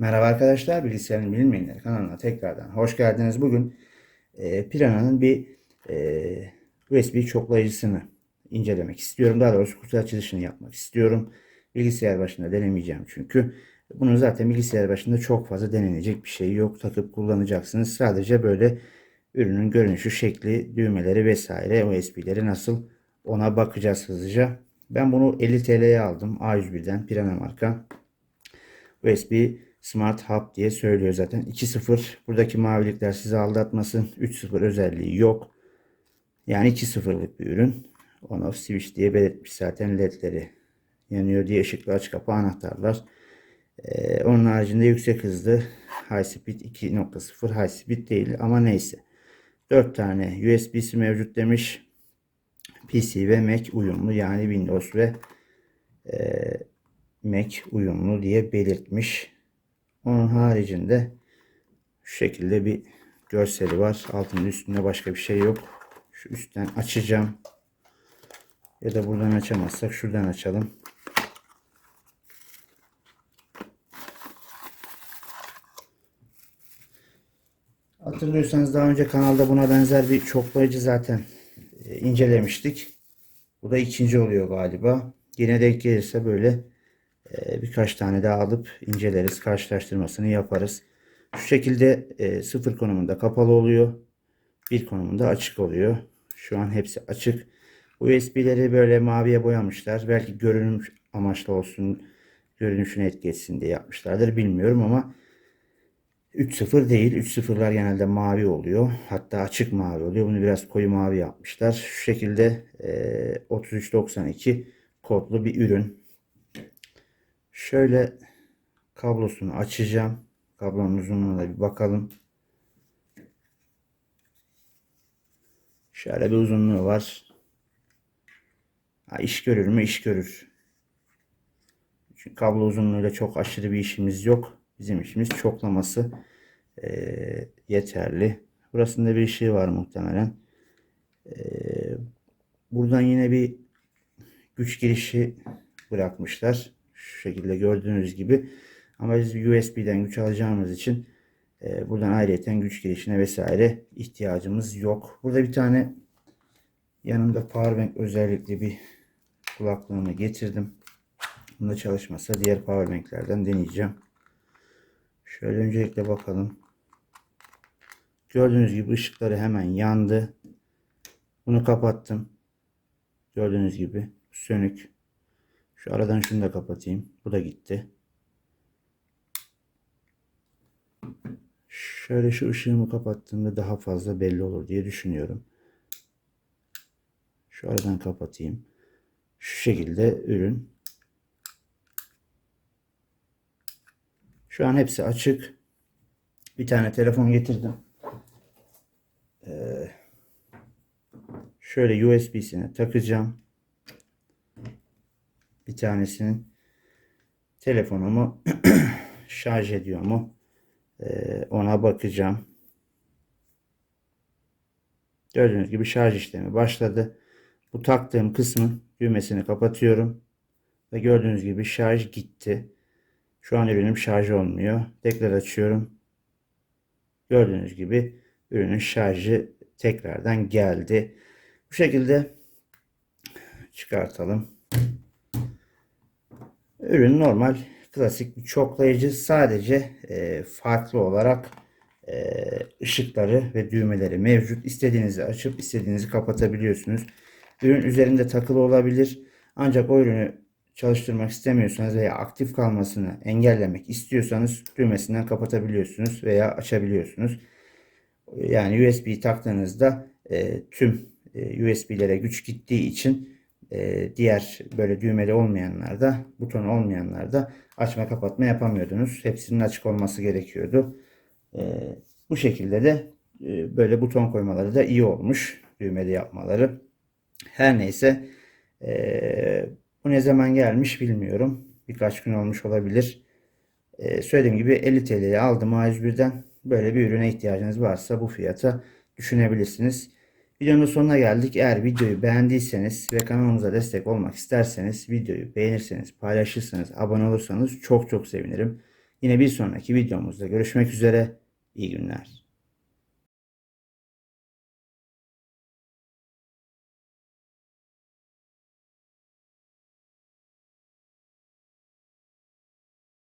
Merhaba arkadaşlar, Bilgisayarın Bilinmeyenleri kanalına tekrardan hoş geldiniz. Bugün e, Piranha'nın bir e, USB çoklayıcısını incelemek istiyorum. Daha doğrusu kutu açılışını yapmak istiyorum. Bilgisayar başında denemeyeceğim çünkü. Bunun zaten bilgisayar başında çok fazla denenecek bir şey yok. Takıp kullanacaksınız. Sadece böyle ürünün görünüşü, şekli, düğmeleri vesaire USB'leri nasıl ona bakacağız hızlıca. Ben bunu 50 TL'ye aldım. A101'den Pirana marka. USB Smart Hub diye söylüyor zaten. 2.0 buradaki mavilikler sizi aldatmasın. 3.0 özelliği yok. Yani 2.0'lık bir ürün. On off switch diye belirtmiş zaten ledleri yanıyor diye ışıklı aç kapı anahtarlar. Ee, onun haricinde yüksek hızlı high speed 2.0 high speed değil ama neyse. 4 tane USB'si mevcut demiş. PC ve Mac uyumlu yani Windows ve e, Mac uyumlu diye belirtmiş. Onun haricinde şu şekilde bir görseli var. Altının üstünde başka bir şey yok. Şu üstten açacağım. Ya da buradan açamazsak şuradan açalım. Hatırlıyorsanız daha önce kanalda buna benzer bir çoklayıcı zaten e, incelemiştik. Bu da ikinci oluyor galiba. Yine denk gelirse böyle birkaç tane daha alıp inceleriz. Karşılaştırmasını yaparız. Şu şekilde e, sıfır konumunda kapalı oluyor. Bir konumunda açık oluyor. Şu an hepsi açık. USB'leri böyle maviye boyamışlar. Belki görünüm amaçlı olsun, görünüşünü etki diye yapmışlardır. Bilmiyorum ama 3.0 değil. 3.0'lar genelde mavi oluyor. Hatta açık mavi oluyor. Bunu biraz koyu mavi yapmışlar. Şu şekilde e, 3392 kodlu bir ürün. Şöyle kablosunu açacağım. Kablonun uzunluğuna da bir bakalım. Şöyle bir uzunluğu var. Ha, iş görür mü? İş görür. Çünkü kablo uzunluğuyla çok aşırı bir işimiz yok. Bizim işimiz çoklaması e, yeterli. Burasında bir ışığı var muhtemelen. E, buradan yine bir güç girişi bırakmışlar. Şu şekilde gördüğünüz gibi. Ama biz USB'den güç alacağımız için e, buradan ayrıyeten güç girişine vesaire ihtiyacımız yok. Burada bir tane yanımda powerbank özellikle bir kulaklığımı getirdim. Bunda çalışmasa diğer powerbanklerden deneyeceğim. Şöyle öncelikle bakalım. Gördüğünüz gibi ışıkları hemen yandı. Bunu kapattım. Gördüğünüz gibi sönük. Şu aradan şunu da kapatayım. Bu da gitti. Şöyle şu ışığımı kapattığımda daha fazla belli olur diye düşünüyorum. Şu aradan kapatayım. Şu şekilde ürün. Şu an hepsi açık. Bir tane telefon getirdim. Ee, şöyle USB'sine takacağım bir tanesinin telefonumu şarj ediyor mu ee, ona bakacağım. Gördüğünüz gibi şarj işlemi başladı. Bu taktığım kısmın düğmesini kapatıyorum. Ve gördüğünüz gibi şarj gitti. Şu an ürünüm şarj olmuyor. Tekrar açıyorum. Gördüğünüz gibi ürünün şarjı tekrardan geldi. Bu şekilde çıkartalım. Ürün normal klasik bir çoklayıcı sadece e, farklı olarak e, ışıkları ve düğmeleri mevcut. İstediğinizi açıp istediğinizi kapatabiliyorsunuz. Ürün üzerinde takılı olabilir. Ancak o ürünü çalıştırmak istemiyorsanız veya aktif kalmasını engellemek istiyorsanız düğmesinden kapatabiliyorsunuz veya açabiliyorsunuz. Yani USB taktığınızda e, tüm e, USB'lere güç gittiği için e, diğer böyle düğmeli olmayanlarda, buton olmayanlarda açma kapatma yapamıyordunuz. Hepsinin açık olması gerekiyordu. E, bu şekilde de e, böyle buton koymaları da iyi olmuş. Düğmeli yapmaları. Her neyse e, bu ne zaman gelmiş bilmiyorum. Birkaç gün olmuş olabilir. E, söylediğim gibi 50 TL'ye aldım A101'den. Böyle bir ürüne ihtiyacınız varsa bu fiyata düşünebilirsiniz. Videonun sonuna geldik. Eğer videoyu beğendiyseniz ve kanalımıza destek olmak isterseniz videoyu beğenirseniz, paylaşırsanız, abone olursanız çok çok sevinirim. Yine bir sonraki videomuzda görüşmek üzere. İyi günler.